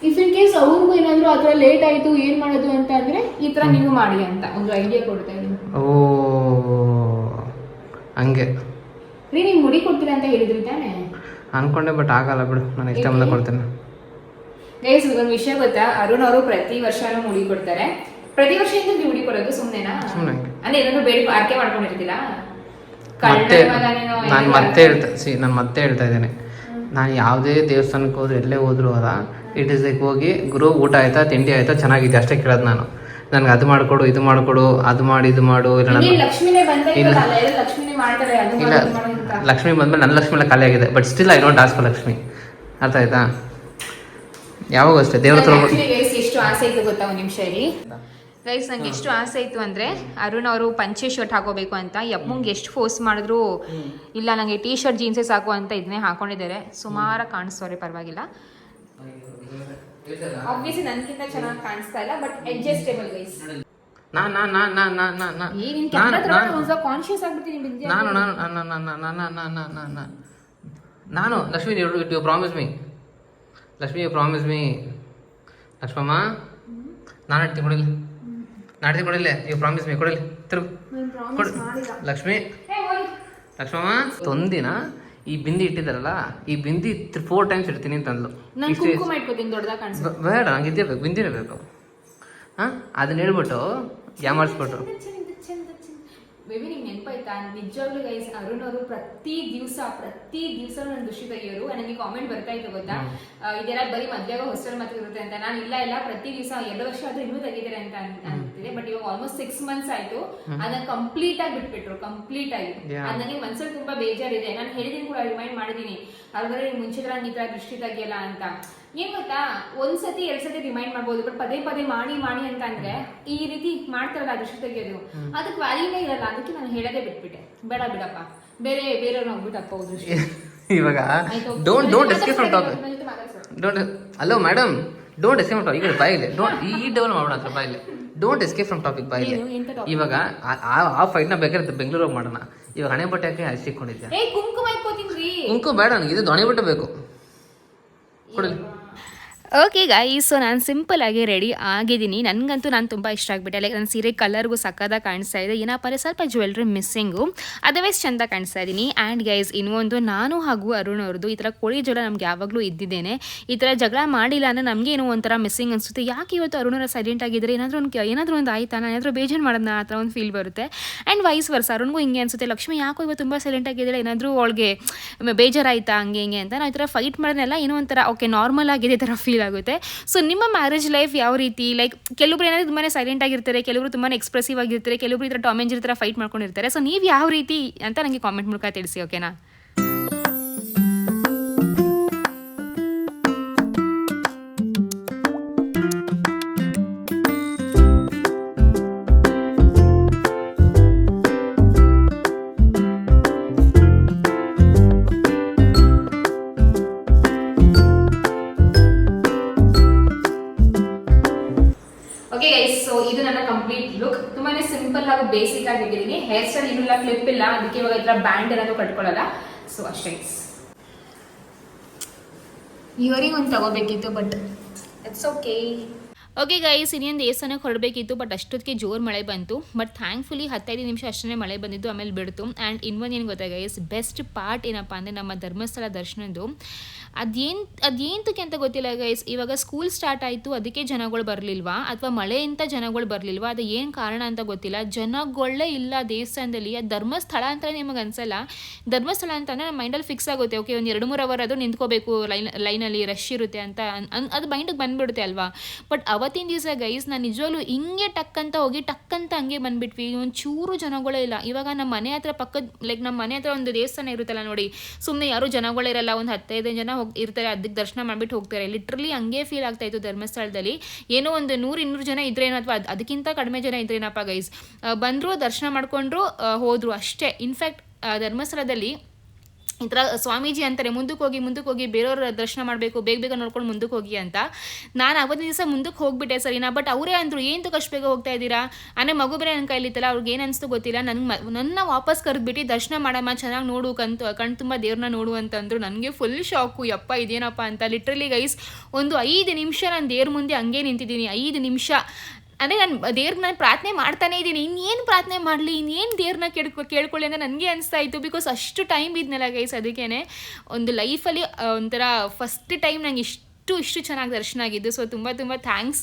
ಇಫ್ ಇನ್ ಕೇಸ್ ಅವ್ರಿಗೂ ಏನಾದ್ರು ಆ ಥರ ಲೇಟ್ ಆಯಿತು ಏನು ಮಾಡೋದು ಅಂತ ಅಂದರೆ ಈ ಥರ ನೀವು ಮಾಡಿ ಅಂತ. ಒಂದು ಐಡಿಯಾ ಕೊಡ್ತಾ ಇದ್ದೀನಿ. ಓ ಹಂಗೆ. ರೀ ನೀವು ಮುಡಿ ಕೊಡ್ತೀರ ಅಂತ ಹೇಳಿದ್ರಿ ತಾನೇ? ಅನ್ಕೊಂಡೆ ಬಟ್ ಆಗಲ್ಲ ಬಿಡು. ನಾನು ಇಷ್ಟ ಮುಂದೆ ಕೊಡ್ತೇನೆ. ಗೈಸ್ ಒಂದು ವಿಷಯ ಗೊತ್ತಾ? ಅರುಣ್ ಅವರು ಪ್ರತಿ ವರ್ಷನೂ ಮುಡಿ ಕೊಡ್ತಾರೆ. ಪ್ರತಿ ವರ್ಷ ಇಂದ ನೀವು ಮುಡಿ ಕೊಡೋದು? ಸುಮ್ಮನೆನಾ ಸುಮ್ಮನೆ ಅಂದ್ರೆ ಏನಾದ್ರು ಬೇಡಿ ಆರ್ಕೆ ಮಾಡ್ಕೊಂಡಿರ್ತೀರಾ? ಮತ್ತೆ ನಾನು ಮತ್ತೆ ಹೇಳ್ತಾ ಸಿ ನಾನು ಮತ್ತೆ ಹೇಳ್ತಾ ಇದ್ದೇನೆ. ನಾನು ಯಾವುದೇ ದೇವಸ್ಥಾನಕ್ಕೆ ಹೋದ್ರು ಎಲ್ಲೇ ಹೋದ್ರು ಅದ ಇಟ್ ಇಸ್ ಲೈಕ್ ಹೋಗಿ ಗುರು ಊಟ ಆಯ್ತಾ ತಿಂಡಿ ಆಯ್ತಾ ಚೆನ್ನಾಗಿದೆ ಅಷ್ಟೇ ಕೇಳೋದು ನಾನು. ನನಗೆ ಅದು ಮಾಡಿಕೊಡು ಇದು ಮಾಡಿಕೊಡು ಅದು ಮಾಡಿ ಇದು ಮಾಡು ಇಲ್ಲ ಇಲ್ಲ. ಇಲ್ಲ. ಲಕ್ಷ್ಮಿನೇ ಮಾಡ್ತಾರೆ ಅದು ಮಾಡು, ಇದು ಮಾಡು ಲಕ್ಷ್ಮಿ ಬಂದ್ಮೇಲೆ ನನ್ನ ಲಕ್ಷ್ಮಿ ಎಲ್ಲ ಖಾಲಿ ಆಗಿದೆ but still I don't ask Lakshmi. ಅರ್ಥ ಆಯ್ತಾ? ಯಾವಾಗ ಅಷ್ಟೇ ದೇವ್ರ ಹತ್ರ ಎಷ್ಟು ಆಸೆ ಇತ್ತು ಗೊತ್ತಾ ಒಂದು ನಿಮಿಷ ಇಲ್ಲಿ ಗೈಸ್ ನಂಗೆ ಎಷ್ಟು ಆಸೆ ಇತ್ತು ಅಂದ್ರೆ ಅರುಣ್ ಅವರು ಪಂಚೆ ಶರ್ಟ್ ಹಾಕೋಬೇಕು ಅಂತ ಯಪ್ಪಂಗೆ ಎಷ್ಟು ಫೋರ್ಸ್ ಮಾಡಿದ್ರು ಇಲ್ಲ ನಂಗೆ ಟೀ ಶರ್ಟ್ ಜೀನ್ಸೇ ಸಾಕು ಅಂತ ಇದನ್ನೇ ಹಾಕೊಂಡಿದ್ದಾರೆ. ಸುಮಾರು ಕಾಣಿಸ್ತವ್ರೆ ಪರವಾಗಿಲ್ಲ. ಆಬ್ವಿಯಸ್ಲಿ ನನ್ಕಿಂತ ಚೆನ್ನಾಗಿ ಕಾಣಿಸ್ತಾ ಇಲ್ಲ ಬಟ್ ಅಡ್ಜಸ್ಟೇಬಲ್ ಗೈಸ್ ನಾನು ನಾನು ನಾನು ನಾನು ನಾನು ನಾನು ನಾನು ಏನಿನ್ ನಾನು ನಾನು ಕ್ಯಾಮ್ರಾ ಕಾನ್ಶಿಯಸ್ ಆಗ್ಬಿಡ್ತೀನಿ ಬಿಂದಿ ನಾನು ನಾನು ನಾನು ನಾನು ನಾನು ನಾನು ನಾನು ನಾನು ನಾನು ನಾನು Lakshmi you you promise me Lakshmi you promise me Lakshmamma ನಾನು ಹಾಡ್ತೀನಿ ಕೊಡಿಲ್ಲ ನಾಡ್ತಿ ಕೊಡಿಲ್ಲ ಯು ಪ್ರಾಮಿಸ್ ಮೀ ಕೊಡಿಲ್ಲ ತಿರುಗು ಕೊಡು ಲಕ್ಷ್ಮಿ ಲಕ್ಷ್ಮಮ್ಮ ಒಂದಿನ ಈ ಬಿಂದಿ ಇಟ್ಟಿದಾರಲ್ಲ ಈ ಬಿಂದಿ ಫೋರ್ ಟೈಮ್ಸ್ ಇಡ್ತೀನಿ ಅಂತಂದ್ಲು ಬೇಡ ನಂಗೆ ಇದ್ದೇ ಬೇಕು ಬಿಂದಿನೇ ಬೇಕು ಹಾಂ ಅದನ್ನ ಹೇಳ್ಬಿಟ್ಟು ಯಾಮಾರಿಸ್ಬಿಟ್ರು ಬೇಬಿ ನಿಮ್ಗೆ ನೆನಪಾಯ್ತಾ? ನಿಜವಾಗ್ಲೂ ಗೈಸ್ ಅರುಣ್ ಅವರು ಪ್ರತಿ ದಿವಸ ಪ್ರತಿ ದಿವಸ ನನ್ನ ದೃಷ್ಟಿ ತೆಗೆಯೋರು ನನಗೆ ಕಾಮೆಂಟ್ ಬರ್ತಾ ಇತ್ತು ಗೊತ್ತಾ? ಇದೆಲ್ಲ ಬರೀ ಮದ್ವೆಗ ಹೊಸ್ಟೆಲ್ ಮತ್ತೆ ಇರುತ್ತೆ ಅಂತ. ನಾನು ಇಲ್ಲ ಇಲ್ಲ ಪ್ರತಿ ದಿವಸ ಎರಡು ವರ್ಷ ಆದ್ರೂ ಇನ್ನೂ ತೆಗಿತಾರೆ ಅಂತ ಅಂತಿದೆ ಬಟ್ ಇವಾಗ ಆಲ್ಮೋಸ್ಟ್ ಸಿಕ್ಸ್ ಮಂತ್ಸ್ ಆಯ್ತು. ಅದನ್ನ ಕಂಪ್ಲೀಟ್ ಆಗಿ ಬಿಟ್ಬಿಟ್ರು ಕಂಪ್ಲೀಟ್ ಆಗಿ. ಅದ್ ನನಗೆ ಮನ್ಸಲ್ಲಿ ತುಂಬಾ ಬೇಜಾರಿದೆ. ನಾನು ಹೇಳಿದೀನಿ ಕೂಡ ರಿಮೈಂಡ್ ಮಾಡಿದೀನಿ. ನೀನ್ ಮುಂಚೆ ಈ ತರ ದೃಷ್ಟಿ ತೆಗಿಯಲ್ಲ ಅಂತ. ಏನ್ ಗೊತ್ತಾ? ಒಂದ್ಸತಿ ಎರಡ್ ಸತಿ ರಿಮೈಂಡ್ ಮಾಡ್ಬೋದು. ಬಟ್ ಪದೇ ಪದೇ ಮಾಡಿ ಮಾಡಿ ಅಂತ ಅಂದ್ರೆ ಈ ರೀತಿ ಮಾಡ್ತಾರಲ್ಲ ಅದೃಷ್ಟ ತೆಗಿಯೋದು. ಅದಕ್ಕೆ ವ್ಯಾಲ್ಯೂನೇ ಇರಲ್ಲ. ಅದಕ್ಕೆ ನಾನು ಹೇಳೋದೇ ಬಿಟ್ಬಿಟ್ಟೆ. ಬೇಡ ಬಿಡಪ್ಪ. ಬೇರೆ ಬೇರೆಯವ್ರನ್ನ ಹೋಗ್ಬಿಟ್ಟಪ್ಪ ಹೋದ್ರು ಇವಾಗ. Don't don't escape from topic. Don't hello madam don't escape from ಈಗ ಬಾಯಿಲೆ ಡೋಂಟ್ ಈ ಡವಲ್ ಮಾಡೋಣ ಹತ್ರ ಬಾಯಿಲೆ ಡೋಂಟ್ ಎಸ್ಕೇಪ್ ಫ್ರಮ್ ಟಾಪಿಕ್ ಬಾಯಿಲೆ? ಇವಾಗ ಆ- ಫೈಟ್ನ ಬೇಕಾದ್ರೆ ಬೆಂಗಳೂರಿಗೆ ಮಾಡೋಣ. ಇವಾಗ ಹಣೆ ಬಟ್ಟೆ ಹಾಕಿ ಹಚ್ಚಿಕೊಂಡಿದ್ದೆ ಏ ಕುಂಕುಮ ಬೇಡ ನನಗೆ. ಇದು ದೊಣೆ ಬಟ್ಟೆ ಬೇಕು. ಕೊಡಲಿ ಓಕೆ ಗಾಯ್ಸ್ ಸೊ ನಾನು ಸಿಂಪಲ್ ಆಗಿ ರೆಡಿ ಆಗಿದ್ದೀನಿ. ನನಗಂತೂ ನಾನು ತುಂಬ ಇಷ್ಟ ಆಗಿಬಿಟ್ಟೆ. ಲೈಕ್ ನನ್ನ ಸೀರೆ ಕಲರ್ಗೂ ಸಕ್ಕದಾಗ ಕಾಣಿಸ್ತಾ ಇದೆ. ಏನಪ್ಪ ಅಂದರೆ ಸ್ವಲ್ಪ ಜ್ಯುವೆಲ್ರಿ ಮಿಸ್ಸಿಂಗು ಅದರ್ವೈಸ್ ಚೆಂದ ಕಾಣಿಸ್ತಾ ಇದ್ದೀನಿ ಆ್ಯಂಡ್ ಗೈಸ್ ಇನ್ನೊಂದು ನಾನು ಹಾಗೂ ಅರುಣ್ ಅವ್ರದ್ದು ಈ ಥರ ಕೋಳಿ ಜಗಳ ನಮ್ಗೆ ಯಾವಾಗಲೂ ಇದ್ದಿದ್ದೇನೆ. ಈ ಥರ ಜಗಳ ಮಾಡಿಲ್ಲ ಅಂದರೆ ನಮಗೆ ಏನೋ ಒಂಥರ ಮಿಸ್ಸಿಂಗ್ ಅನಿಸುತ್ತೆ. ಯಾಕೆ ಇವತ್ತು ಅರುಣರ ಸೈಲೆಂಟ್ ಆಗಿದ್ದರೆ ಏನಾದರೂ ಒಂದು ಏನಾದರೂ ಒಂದು ಆಯ್ತಾ? ನಾನು ಏನಾದರೂ ಬೇಜಾರು ಮಾಡೋಣ ಆ ಥರ ಒಂದು ಫೀಲ್ ಬರುತ್ತೆ. ಆ್ಯಂಡ್ ವೈಸ್ ವರ್ಸ್ ಅರುಣ್ಗೂ ಹಿಂಗೆ ಅನಿಸುತ್ತೆ. ಲಕ್ಷ್ಮಿ, ಯಾಕೋ ಇವತ್ತು ತುಂಬ ಸೈಲೆಂಟ್ ಆಗಿದ್ದಾಳೆ? ಏನಾದರೂ ಅವಳಿಗೆ ಬೇಜಾರಾಯ್ತಾ? ಹಂಗೆ ಹಿಂಗೆ ಅಂತ ನಾವು ಈ ಥರ ಫೈಟ್ ಮಾಡೋದೆಲ್ಲ ಏನೋ ಒಂಥರ ಓಕೆ ನಾರ್ಮಲ್ ಆಗಿದೆ ಈ ಥರ ಫೀಲ್ ಆಗುತ್ತೆ. ಸೊ ನಿಮ್ಮ ಮ್ಯಾರೇಜ್ ಲೈಫ್ ಯಾವ ರೀತಿ? ಲೈಕ್ ಕೆಲವೊಬ್ರು ಏನಾದರೂ ತುಂಬಾ ಸೈಲೆಂಟ್ ಆಗಿರ್ತಾರೆ, ಕೆಲವರು ತುಂಬಾ ಎಕ್ಸ್ಪ್ರೆಸಿವ್ ಆಗಿರ್ತಾರೆ, ಕೆಲವರು ಈ ಥರ ಟಾಮೆಂಜ್ ಇರ್ತಾರೆ ಫೈಟ್ ಮಾಡ್ಕೊಂಡಿರ್ತಾರೆ. ಸೊ ನೀವು ಯಾವ ರೀತಿ ಅಂತ ನನಗೆ ಕಾಮೆಂಟ್ ಮೂಲಕ ತಿಳಿಸಿ ಓಕೆನಾ ಅದಕ್ಕೆ ಇವಾಗ ಈ ಬ್ಯಾಂಡ್ ಏನಾದ್ರು ಕಟ್ಕೊಳ್ಳಲ್ಲ ಸೊ ಅಷ್ಟೇ. ಇಯರಿಂಗ್ ಒಂದು ತಗೋಬೇಕಿತ್ತು but it's okay okay guys ಇನ್ನೊಂದು ದೇವಸ್ಥಾನಕ್ಕೆ ಹೊರಡಬೇಕಿತ್ತು ಬಟ್ ಅಷ್ಟೊತ್ತಿಗೆ ಜೋರು ಮಳೆ ಬಂತು. ಬಟ್ ಥ್ಯಾಂಕ್ಫುಲಿ ಹತ್ತೈದು ನಿಮಿಷ ಅಷ್ಟೇ ಮಳೆ ಬಂದಿದ್ದು, ಆಮೇಲೆ ಬಿಡ್ತು. ಆ್ಯಂಡ್ ಇನ್ನೊಂದು ಏನು ಗೊತ್ತಾ ಗೈಸ್ ಬೆಸ್ಟ್ ಪಾರ್ಟ್ ಏನಪ್ಪ ಅಂದರೆ ನಮ್ಮ ಧರ್ಮಸ್ಥಳ ದರ್ಶನದ್ದು. ಅದೇನು, ಅದೇಂತಕ್ಕೆ ಅಂತ ಗೊತ್ತಿಲ್ಲ ಗೈಸ್ ಇವಾಗ ಸ್ಕೂಲ್ ಸ್ಟಾರ್ಟ್ ಆಯಿತು, ಅದಕ್ಕೆ ಜನಗಳು ಬರಲಿಲ್ವಾ? ಅಥವಾ ಮಳೆಯಿಂದ ಜನಗಳು ಬರಲಿಲ್ವಾ? ಅದು ಏನು ಕಾರಣ ಅಂತ ಗೊತ್ತಿಲ್ಲ. ಜನಗಳೇ ಇಲ್ಲ ದೇವಸ್ಥಾನದಲ್ಲಿ. ಅದು ಧರ್ಮಸ್ಥಳ ಅಂತ ನಿಮಗೆ ಅನಿಸಲ್ಲ. ಧರ್ಮಸ್ಥಳ ಅಂತಂದರೆ ನಮ್ಮ ಮೈಂಡಲ್ಲಿ ಫಿಕ್ಸ್ ಆಗುತ್ತೆ. ಓಕೆ ಒಂದು ಎರಡು ಮೂರು ಅವರ್ ಅದು ನಿಂತ್ಕೋಬೇಕು, ಲೈನ್, ಲೈನಲ್ಲಿ ರಶ್ ಇರುತ್ತೆ ಅಂತ ಅದು ಮೈಂಡಿಗೆ ಬಂದ್ಬಿಡುತ್ತೆ ಅಲ್ವಾ? ಬಟ್ ಅವತ್ತಿನ ದಿವಸ ಗೈಸ್ ನಾನು ನಿಜವಾಗ್ಲೂ ಹಿಂಗೆ ಟಕ್ ಅಂತ ಹೋಗಿ ಟಕ್ ಅಂತ ಹಂಗೆ ಬಂದ್ಬಿಟ್ವಿ. ಒಂದು ಚೂರು ಜನಗಳೇ ಇಲ್ಲ. ಇವಾಗ ನಮ್ಮ ಮನೆ ಹತ್ರ ಪಕ್ಕದ ಲೈಕ್ ನಮ್ಮ ಮನೆ ಹತ್ರ ಒಂದು ದೇವಸ್ಥಾನ ಇರುತ್ತಲ್ಲ ನೋಡಿ ಸುಮ್ಮನೆ ಯಾರು ಜನಗಳಿರಲ್ಲ ಒಂದು ಹತ್ತೈದು ಜನ ಹೋಗಿ, ಇರ್ತಾರೆ ಅದಕ್ಕೆ ದರ್ಶನ ಮಾಡಿಬಿಟ್ಟು ಹೋಗ್ತಾರೆ. ಲಿಟ್ರಲಿ ಹಂಗೆ ಫೀಲ್ ಆಗ್ತಾ ಇತ್ತು ಧರ್ಮಸ್ಥಳದಲ್ಲಿ. ಏನೋ ಒಂದು ನೂರು ಇನ್ನೂರು ಜನ ಇದ್ರೇನೋ ಅಥವಾ ಅದ್- ಅದಕ್ಕಿಂತ ಕಡಿಮೆ ಜನ ಇದ್ರೇನಪ್ಪ ಗೈಸ್ ಬಂದರು, ದರ್ಶನ ಮಾಡಿಕೊಂಡ್ರು ಹೋದರು ಅಷ್ಟೇ. ಇನ್ಫ್ಯಾಕ್ಟ್ ಧರ್ಮಸ್ಥಳದಲ್ಲಿ ಈ ಥರ ಸ್ವಾಮೀಜಿ ಅಂತಾರೆ, ಮುಂದಕ್ಕೆ ಹೋಗಿ ಮುಂದಕ್ಕೆ ಹೋಗಿ, ಬೇರೆಯವ್ರ ದರ್ಶನ ಮಾಡಬೇಕು, ಬೇಗ ಬೇಗ ನೋಡ್ಕೊಂಡು ಮುಂದಕ್ಕೆ ಹೋಗಿ ಅಂತ. ನಾನು ಅವತ್ತಿನ ದಿವಸ ಮುಂದಕ್ಕೆ ಹೋಗ್ಬಿಟ್ಟೆ ಸರಿನಾ, ಬಟ್ ಅವರೇ ಅಂದರು, ಏನು ಅಷ್ಟು ಬೇಗ ಹೋಗ್ತಾ ಇದ್ದೀರಾ? ಅಂದರೆ ಮಗು ಬೇರೆ ನನ್ನ ಕೈಲಿತ್ತಲ್ಲ, ಅವ್ರಿಗೆ ಏನು ಅನಿಸ್ತು ಗೊತ್ತಿಲ್ಲ. ನನಗೆ ನನ್ನ ವಾಪಸ್ ಕರೆದ್ಬಿಟ್ಟು, ದರ್ಶನ ಮಾಡಮ್ಮ, ಚೆನ್ನಾಗಿ ನೋಡು, ಕಂತು, ಕಣ್ ತುಂಬ ದೇವ್ರನ್ನ ನೋಡು ಅಂತಂದರು ನನಗೆ ಫುಲ್ ಶಾಕು, ಯಪ್ಪ, ಇದೇನಪ್ಪ ಅಂತ. ಲಿಟ್ರಲಿ ಗೈಸ್, ಒಂದು ಐದು ನಿಮಿಷ ನಾನು ದೇವ್ರ ಮುಂದೆ ಹಂಗೆ ನಿಂತಿದ್ದೀನಿ, ಐದು ನಿಮಿಷ. ಅಂದರೆ ನಾನು ದೇವ್ರಿಗೆ ನಾನು ಪ್ರಾರ್ಥನೆ ಮಾಡ್ತಾನೇ ಇದ್ದೀನಿ. ಇನ್ನೇನು ಪ್ರಾರ್ಥನೆ ಮಾಡಲಿ, ಇನ್ನೇನು ದೇವ್ರನ್ನ ಕೇಳ್ಕೊ ಕೇಳ್ಕೊಳ್ಳಿ ಅಂತ ನನಗೆ ಅನಿಸ್ತಾ ಇತ್ತು. ಬಿಕಾಸ್ ಅಷ್ಟು ಟೈಮ್ ಇದ್ನಲ್ಲ ಗೈಸ್ ಅದಕ್ಕೇ ಒಂದು ಲೈಫಲ್ಲಿ ಒಂಥರ ಫಸ್ಟ್ ಟೈಮ್ ನಂಗೆ ಇಷ್ಟು ಇಷ್ಟು ಚೆನ್ನಾಗಿ ದರ್ಶನ ಆಗಿದ್ದು. ಸೊ ತುಂಬ ತುಂಬ ಥ್ಯಾಂಕ್ಸ್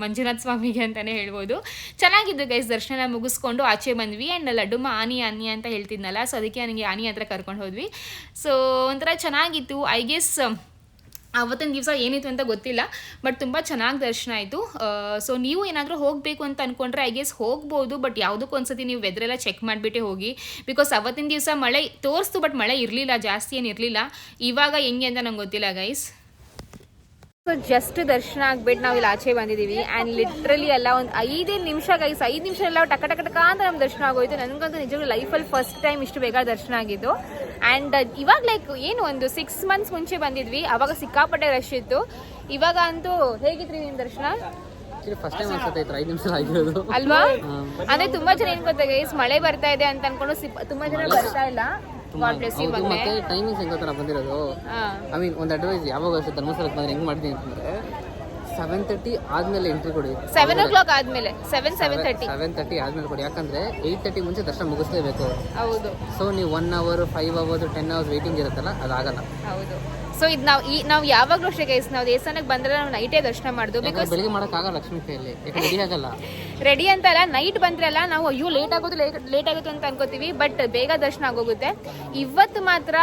ಮಂಜುನಾಥ್ ಸ್ವಾಮಿಗೆ ಅಂತಲೇ ಹೇಳ್ಬೋದು. ಚೆನ್ನಾಗಿದ್ದು ಗೈಸ್ ದರ್ಶನ ಮುಗಿಸ್ಕೊಂಡು ಆಚೆ ಬಂದ್ವಿ. ಆ್ಯಂಡ್ ಲಡ್ಡುಮ್ಮ ಆನಿ ಆನಿ ಅಂತ ಹೇಳ್ತಿದ್ನಲ್ಲ. ಸೊ ಅದಕ್ಕೆ ನನಗೆ ಆನಿ ಹತ್ರ ಕರ್ಕೊಂಡು ಹೋದ್ವಿ. ಸೊ ಒಂಥರ ಚೆನ್ನಾಗಿತ್ತು. ಐ ಗೆಸ್ ಅವತ್ತಿನ ದಿವಸ ಏನಿತ್ತು ಅಂತ ಗೊತ್ತಿಲ್ಲ ಬಟ್ ತುಂಬ ಚೆನ್ನಾಗಿ ದರ್ಶನ ಆಯಿತು. ಸೊ ನೀವು ಏನಾದರೂ ಹೋಗಬೇಕು ಅಂತ ಅಂದ್ಕೊಂಡ್ರೆ ಐ ಗೆಸ್ ಹೋಗ್ಬೋದು ಬಟ್ ಯಾವುದಕ್ಕೂ ಒಂದ್ಸತಿ ನೀವು ವೆದ್ರೆಲ್ಲ ಚೆಕ್ ಮಾಡಿಬಿಟ್ಟೆ ಹೋಗಿ. ಬಿಕಾಸ್ ಅವತ್ತಿನ ದಿವಸ ಮಳೆ ತೋರಿಸ್ತು ಬಟ್ ಮಳೆ ಇರಲಿಲ್ಲ, ಜಾಸ್ತಿ ಏನು ಇರಲಿಲ್ಲ. ಇವಾಗ ಹೆಂಗೆ ಅಂತ ನಂಗೆ ಗೊತ್ತಿಲ್ಲ ಗೈಸ್ ಸೊ ಜಸ್ಟ್ ದರ್ಶನ ಆಗ್ಬಿಟ್ಟು ನಾವು ಇಲ್ಲಿ ಆಚೆ ಬಂದಿದ್ದೀವಿ ಆ್ಯಂಡ್ ಲಿಟ್ರಲಿ ಎಲ್ಲ ಒಂದು ಐದೇ ನಿಮಿಷ ಗೈಸ್ ಐದು ನಿಮಿಷ ಎಲ್ಲ ಟಕ ಟಕ ಟಕ ಅಂತ ನಮ್ಮ ದರ್ಶನ ಆಗೋಯ್ತು ನನಗಂತೂ ನಿಜವಾಗ್ಲೂ ಲೈಫಲ್ಲಿ ಫಸ್ಟ್ ಟೈಮ್ ಇಷ್ಟು ಬೇಗ ದರ್ಶನ ಆಗಿದ್ದು ಆ್ಯಂಡ್ ಇವಾಗ ಲೈಕ್ ಏನು ಒಂದು ಸಿಕ್ಸ್ ಮಂತ್ಸ್ ಮುಂಚೆ ಬಂದಿದ್ವಿ ಅವಾಗ ಸಿಕ್ಕಾಪಟ್ಟೆ ರಶ್ ಇತ್ತು ಇವಾಗ ಅಂತೂ ಹೇಗಿದ್ರಿ ನಿಮ್ಮ ದರ್ಶನ ಫಸ್ಟ್ ಟೈಮ್ ಅನ್ಸುತ್ತೆ ಐತೆ ಐದು ನಿಮಿಷ ಆಗಿರೋದು. ಅಲ್ವಾ? ಅಂದ್ರೆ ತುಂಬಾ ಜನ ಏನ್ ಗೊತ್ತಾಗ ಮಳೆ ಬರ್ತಾ ಇದೆ ಅಂತ ಅನ್ಕೊಂಡು ತುಂಬಾ ಜನ ಬರ್ತಾ ಇಲ್ಲ. ಗಾಡ್ ಬ್ಲೆಸ್ ಯು ಮತ್ತೆ ಟೈಮಿಂಗ್ಸ್ ಹೆಂಗೋ ಥರ ಬಂದಿರೋದು. ಐ ಮೀನ್ ಒಂದು ಅಡ್ವೈಸ್ ಯಾವಾಗ ಅಷ್ಟೇ ಧರ್ಮಸ್ಥಳಕ್ಕೆ ಬಂದ್ರೆ ಹೆಂಗೆ ಮಾಡ್ತೀನಿ ಅಂತಂದ್ರೆ ಸೆವೆನ್ ತರ್ಟಿ ಆದ್ಮೇಲೆ ಎಂಟ್ರಿ ಕೊಡಿ. ಸೆವೆನ್ ಓ ಕ್ಲಾಕ್ ಆದ್ಮೇಲೆ. Seven seven thirty seven thirty ಆದ್ಮೇಲೆ ಕೊಡಿ. ಯಾಕಂದ್ರೆ ಏಯ್ಟ್ ತರ್ಟಿ ಮುಂಚೆ ದರ್ಶನ ಮುಗಿಸ್ಲೇಬೇಕು. ಹೌದು. ಸೊ ನೀವು one hour five hours ten hours waiting ಇರುತ್ತಲ್ಲ ಅದಾಗಲ್ಲ. ಹೌದು. ಸೊ ಇದು ನಾವು ಈ ನಾವು ಯಾವಾಗಲೂ ಅಷ್ಟೇ ಗೈಸ್ ನಾವು ದೇವಸ್ಥಾನಕ್ಕೆ ಬಂದ್ರೆ ನಾವು ನೈಟೇ ದರ್ಶನ ಮಾಡೋದು ಬಿಕಾಸ್ ಬೆಳಿಗ್ಗೆ ಮಾಡೋಕ್ಕಾಗಲ್ಲ ಲಕ್ಷ್ಮೀ ಯಾಕಂದ್ರೆ ರೆಡಿ ಆಗಲ್ಲ. ರೆಡಿ ಅಂತ ಅಲ್ಲ ನೈಟ್ ಬಂದ್ರಲ್ಲ ನಾವು ಅಯ್ಯೋ ಲೇಟ್ ಆಗೋದು ಲೇಟ್ ಆಗುತ್ತೆ ಅಂತ ಅನ್ಕೋತೀವಿ ಬಟ್ ಬೇಗ ದರ್ಶನ ಆಗೋಗುತ್ತೆ. ಇವತ್ತು ಮಾತ್ರ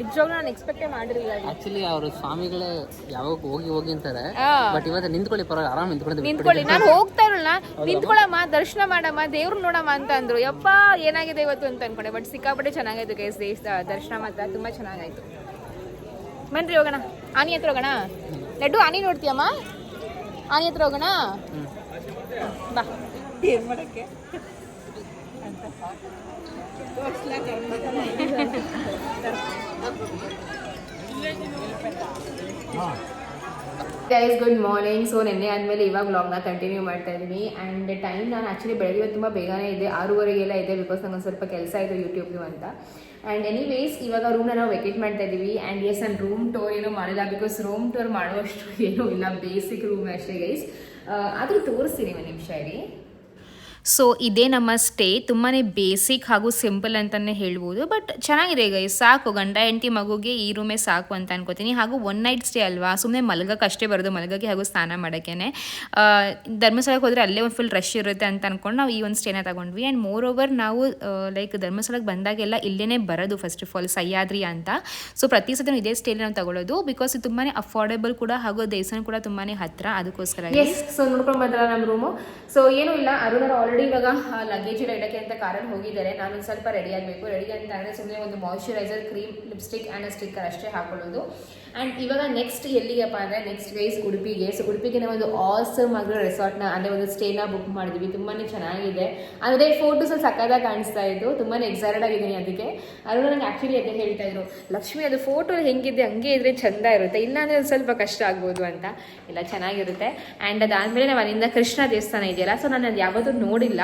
ನಿಜವಾಗ್ಲೂ ನಾನು ಎಕ್ಸ್ಪೆಕ್ಟೇ ಮಾಡಿರಲಿಲ್ಲ ಆಕ್ಚುಲಿ ಅವರು ಸ್ವಾಮಿಗಳೇ ಯಾವಾಗ ಹೋಗಿ ಹೋಗಿ ಅಂತಾರೆ. ಬಟ್ ಇವತ್ತು ನಿಂತ್ಕೊಳ್ಳಿ ಪರವಾಗಿಲ್ಲ ಆರಾಮ್ ನಿಂತ್ಕೊಂಡು ನಿಂತ್ಕೊಳ್ಳಿ. ನಾನು ಹೋಗ್ತಾ ಇರಲ್ಲ ನಿಂತ್ಕೊಳ್ಳಮ್ಮ ದರ್ಶನ ಮಾಡಮ್ಮ ದೇವ್ರು ನೋಡಮ್ಮ ಅಂತ ಅಂದ್ರು. ಯಪ್ಪ ಏನಾಗಿದೆ ಇವತ್ತು ಅಂತ ಅನ್ಕೊಂಡೆ ಬಟ್ ಸಿಕ್ಕಾಪಟ್ಟೆ ಚೆನ್ನಾಗಾಯ್ತು ಗೈಸ್ ದೇಶ ದರ್ಶನ ಮಾತ್ರ ತುಂಬಾ ಚೆನ್ನಾಗಾಯ್ತು. ಬನ್ರಿ ಹೋಗೋಣ. ಆನಿ ಹತ್ರ ಹೋಗೋಣ. ಲಡ್ಡು ಆನಿ ನೋಡ್ತೀಯಮ್ಮ? ಆನಿ ಹತ್ರ ಹೋಗೋಣ? ಬಾ. ಏನ್ ಮಾಡಕ್ಕೆ? ಗೈಸ್ ಗುಡ್ ಮಾರ್ನಿಂಗ್ ಸೊ ನಿನ್ನೆ ಆದಮೇಲೆ ಇವಾಗ ವ್ಲಾಗ್ನ ಕಂಟಿನ್ಯೂ ಮಾಡ್ತಾ ಇದ್ದೀನಿ ಆ್ಯಂಡ್ ಟೈಮ್ ನಾನು ಆ್ಯಕ್ಚುಲಿ ಬೆಳಗ್ಗೆ ತುಂಬ ಬೇಗನೆ ಇದೆ ಆರೂವರೆಗೆಲ್ಲ ಇದೆ ಬಿಕಾಸ್ ನಂಗೆ ಒಂದು ಸ್ವಲ್ಪ ಕೆಲಸ ಇದೆ ಯೂಟ್ಯೂಬ್ದು ಅಂತ. ಆ್ಯಂಡ್ ಎನಿವೇಸ್ ಇವಾಗ ರೂಮ್ನ ನಾವು ವೆಕೇಟ್ ಮಾಡ್ತಾ ಇದ್ದೀವಿ ಆ್ಯಂಡ್ ಎಸ್ ನಾನು ರೂಮ್ ಟೋರ್ ಏನೂ ಮಾಡಿಲ್ಲ ಬಿಕಾಸ್ ರೂಮ್ ಟೋರ್ ಮಾಡುವಷ್ಟು ಏನೂ ಇಲ್ಲ. ಬೇಸಿಕ್ ರೂಮ್ ಅಷ್ಟೇ ಗೈಸ್ ಆದರೂ ತೋರಿಸ್ತೀನಿ ಒಂದು ನಿಮಿಷ ಇರಿ. ಸೊ ಇದೇ ನಮ್ಮ ಸ್ಟೇ ತುಂಬಾ ಬೇಸಿಕ್ ಹಾಗೂ ಸಿಂಪಲ್ ಅಂತಲೇ ಹೇಳ್ಬೋದು. ಬಟ್ ಚೆನ್ನಾಗಿದೆ ಈಗ ಸಾಕು. ಗಂಡ ಹೆಂಡತಿ ಮಗುಗೆ ಈ ರೂಮೇ ಸಾಕು ಅಂತ ಅನ್ಕೋತೀನಿ. ಹಾಗೂ ಒನ್ ನೈಟ್ ಸ್ಟೇ ಅಲ್ವಾ? ಸುಮ್ಮನೆ ಮಲಗಕ್ಕೆ ಅಷ್ಟೇ ಬರೋದು, ಮಲಗಕ್ಕೆ ಹಾಗೂ ಸ್ನಾನ ಮಾಡೋಕ್ಕೇ ಧರ್ಮಸ್ಥಳಕ್ಕೆ ಹೋದರೆ ಅಲ್ಲೇ ಒಂದು ಫುಲ್ ರಶ್ ಇರುತ್ತೆ ಅಂತ ಅಂದ್ಕೊಂಡು ನಾವು ಈ ಒಂದು ಸ್ಟೇನ ತಗೊಂಡ್ವಿ. ಆ್ಯಂಡ್ ಮೋರ್ ಓವರ್ ನಾವು ಲೈಕ್ ಧರ್ಮಸ್ಥಳಕ್ಕೆ ಬಂದಾಗೆಲ್ಲ ಇಲ್ಲೇ ಬರೋದು ಫಸ್ಟ್ ಆಫ್ ಆಲ್ ಸಹ್ಯಾದ್ರಿ ಅಂತ. ಸೊ ಪ್ರತಿ ಸತಿ ಇದೇ ಸ್ಟೇಲಿ ನಾವು ತಗೊಳ್ಳೋದು. ಬಿಕಾಸ್ ಇದು ತುಂಬಾ ಅಫೋರ್ಡೆಬಲ್ ಕೂಡ ಹಾಗೂ ದೇವಸ್ಥಾನ ಕೂಡ ತುಂಬಾ ಹತ್ತಿರ ಅದಕ್ಕೋಸ್ಕರ ಸೊ ನೋಡ್ಕೊಂಡು ಬಂದ್ರಲ್ಲ ನಮ್ಮ ರೂಮು ಸೊ ಏನೂ ಇಲ್ಲ. ಅರುಣರು ಆಲ್ರೆಡಿ ಇವಾಗ ಲಗೇಜ್ ಎಲ್ಲ ಇಡಕ್ಕೆ ಅಂತ ಕಾರಲ್ಲಿ ಹೋಗಿದ್ದಾರೆ. ನಾನು ಸ್ವಲ್ಪ ರೆಡಿ ಆಗಬೇಕು. ರೆಡಿ ಅಂತ ಅಂದರೆ ಸುಮ್ಮನೆ ಒಂದು moisturiser cream lipstick and sticker ಅಷ್ಟೇ ಹಾಕೊಳ್ಳೋದು. ಆ್ಯಂಡ್ ಇವಾಗ ನೆಕ್ಸ್ಟ್ ಎಲ್ಲಿಗಪ್ಪ ಅಂದರೆ ನೆಕ್ಸ್ಟ್ ಗೈಸ್ ಉಡುಪಿಗೆ. ಸೊ ಉಡುಪಿಗೆ ನಾವು ಒಂದು ಆಸಮ್ ಆಗಿರೋ ರೆಸಾರ್ಟ್ನ ಅಂದರೆ ಒಂದು ಸ್ಟೇನ ಬುಕ್ ಮಾಡಿದ್ವಿ. ತುಂಬಾ ಚೆನ್ನಾಗಿದೆ. ಅಂದರೆ ಫೋಟೋಸಲ್ಲಿ ಸಕ್ಕದಾಗ ಕಾಣಿಸ್ತಾ ಇದ್ದು ತುಂಬಾ ಎಕ್ಸೈಟೆಡ್ ಆಗಿದ್ದೀನಿ ಅದಕ್ಕೆ. ಅದರಲ್ಲೂ ನಂಗೆ ಆ್ಯಕ್ಚುಲಿ ಅದೇ ಹೇಳ್ತಾ ಇದ್ರು, ಲಕ್ಷ್ಮಿ, ಅದು ಫೋಟೋ ಹೆಂಗಿದೆ, ಹಂಗೆ ಇದ್ರೆ ಚಂದ ಇರುತ್ತೆ. ಇಲ್ಲಾಂದರೆ ಒಂದು ಸ್ವಲ್ಪ ಕಷ್ಟ ಆಗ್ಬೋದು ಅಂತ. ಎಲ್ಲ ಚೆನ್ನಾಗಿರುತ್ತೆ. ಆ್ಯಂಡ್ ಅದಾದಮೇಲೆ ನಾವು ಅಲ್ಲಿಂದ ಕೃಷ್ಣ ದೇವಸ್ಥಾನ ಇದೆಯಲ್ಲ ಸೊ ನಾನು ಅದು ಯಾವತ್ತೂ ನೋಡಿಲ್ಲ.